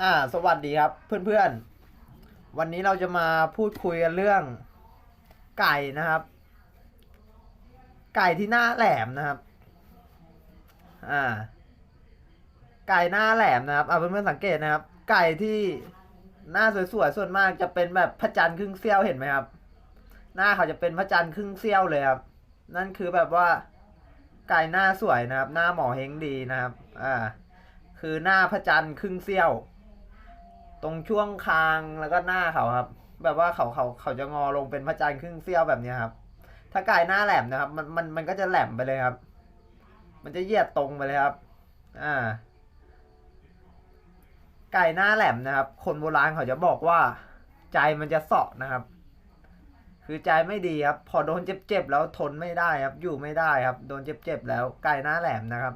อ่า สวัสดีครับ เพื่อนๆ วันนี้เราจะมาพูดคุยกันเรื่อง ไก่นะครับ ไก่ที่หน้าแหลมนะครับ อ่า ไก่หน้าแหลมนะครับเอาเพื่อนๆสังเกตนะครับ ไก่ที่หน้าสวยๆส่วนมากจะเป็นแบบพระจันทร์ครึ่งเสี้ยวเห็นไหมครับ หน้าเขาจะเป็นพระจันทร์ครึ่งเสี้ยวเลยครับ นั่นคือแบบว่า ไก่หน้าสวยนะครับ หน้าหมอเฮงดีนะครับ อ่า คือหน้าพระจันทร์ครึ่งเสี้ยว ตรงช่วงคางแล้วก็หน้าเขาครับ แบบว่าเขาเขาเขาจะงอลงเป็นพระจันทร์ครึ่งเสี้ยวแบบนี้ครับ ถ้าไก่หน้าแหลมนะครับ มันมันมันก็จะแหลมไปเลยครับ มันจะเหยียดตรงไปเลยครับ อ่า ไก่หน้าแหลมนะครับ คนโบราณเขาจะบอกว่า ใจมันจะเสาะนะครับ คือใจไม่ดีครับ พอโดนเจ็บๆแล้วทนไม่ได้ครับ อยู่ไม่ได้ครับ โดนเจ็บๆแล้ว ไก่หน้าแหลมนะครับ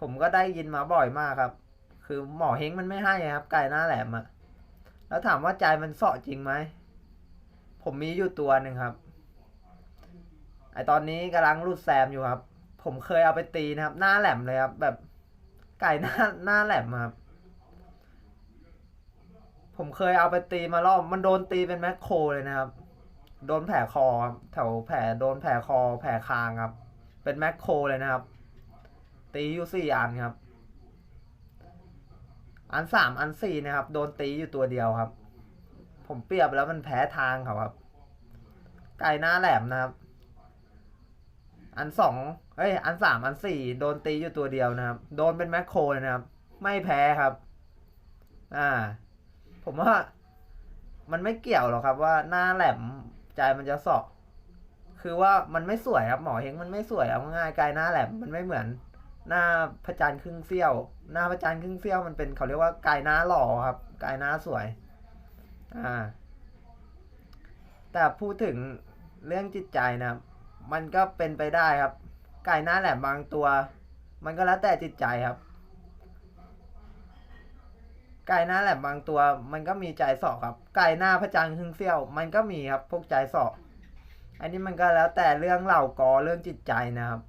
ผมก็ได้ยินมาบ่อยมากครับ คือหมอเฮงมันไม่ให้ครับไก่หน้าแหลมอะแล้วถามว่าใจมันเสาะจริงไหม ผมมีอยู่ตัวหนึ่งครับ ไอตอนนี้กำลังรูดแซมอยู่ครับ ผมเคยเอาไปตีนะครับ หน้าแหลมเลยครับ แบบไก่หน้าหน้าแหลมครับ ผมเคยเอาไปตีมารอบมันโดนตีเป็นแมคโครเลยนะครับ โดนแผลคอครับแถวแผลโดนแผลคอ แผลคางครับ เป็นแมคโครเลยนะครับ ตีอยู่สี่อันครับ อันสามอันสี่นะครับ โดนตีอยู่ตัวเดียวครับ ผมเปรียบแล้วมันแพ้ทางเขาครับ ไก่หน้าแหลมนะครับ อันสองเอ้ย อันสามอันสี่โดนตีอยู่ตัวเดียวนะครับ โดนเป็นแมคโครเลยนะครับ ไม่แพ้ครับ อ่า ผมว่า มันไม่เกี่ยวหรอกครับ ว่าหน้าแหลมใจมันจะสาะคือว่ามันไม่สวยครับหมอเฮงมันไม่สวยเอาง่ายไกลหน้าแหลมมันไม่เหมือน หน้าพระจันทร์ครึ่งเสี้ยว หน้าพระจันทร์ครึ่งเสี้ยวมันเป็นเขาเรียกว่าไก่หน้าหล่อครับไก่หน้าสวย อ่า แต่พูดถึงเรื่องจิตใจนะมันก็เป็นไปได้ครับไก่หน้าแหลมบางตัว มันก็แล้วแต่จิตใจครับไก่หน้าแหลมบางตัว มันก็มีใจสอกครับไก่หน้าพระจันทร์ครึ่งเสี้ยว มันก็มีครับพวกใจสอกอันนี้มันก็แล้วแต่เรื่องเหล่ากอเรื่องจิตใจนะครับ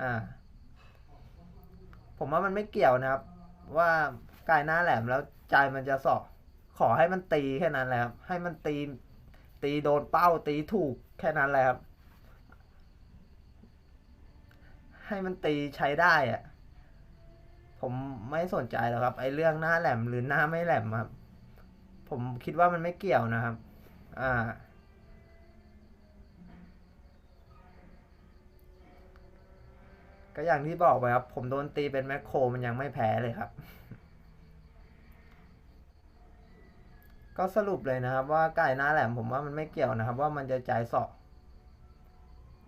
อ่า ผมว่ามันไม่เกี่ยวนะครับ ว่าไก่หน้าแหลมแล้วใจมันจะสอกขอให้มันตีแค่นั้นแหละครับ ให้มันตีตีโดนเป้าตีถูกแค่นั้นแหละครับ ให้มันตีใช้ได้อะผมไม่สนใจหรอกครับ ไอ้เรื่องหน้าแหลมหรือหน้าไม่แหลมครับ ผมคิดว่ามันไม่เกี่ยวนะครับ อ่า ก็อย่างที่บอกไปครับ ผมโดนตีเป็นแมคโครมันยังไม่แพ้เลยครับ ก็สรุปเลยนะครับ ว่าไก่หน้าแหลมผมว่ามันไม่เกี่ยวนะครับ ว่ามันจะใจสาะ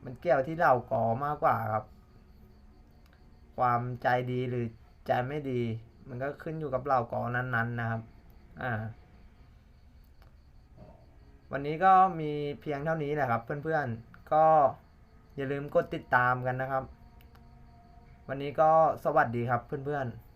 มันเกี่ยวที่เหล่ากอมากกว่าครับ ความใจดีหรือใจไม่ดี มันก็ขึ้นอยู่กับเหล่ากอนั้นๆนะครับ อ่า วันนี้ก็มีเพียงเท่านี้แหละครับ เพื่อนๆก็อย่าลืมกดติดตามกันนะครับ วันนี้ก็สวัสดีครับเพื่อนๆ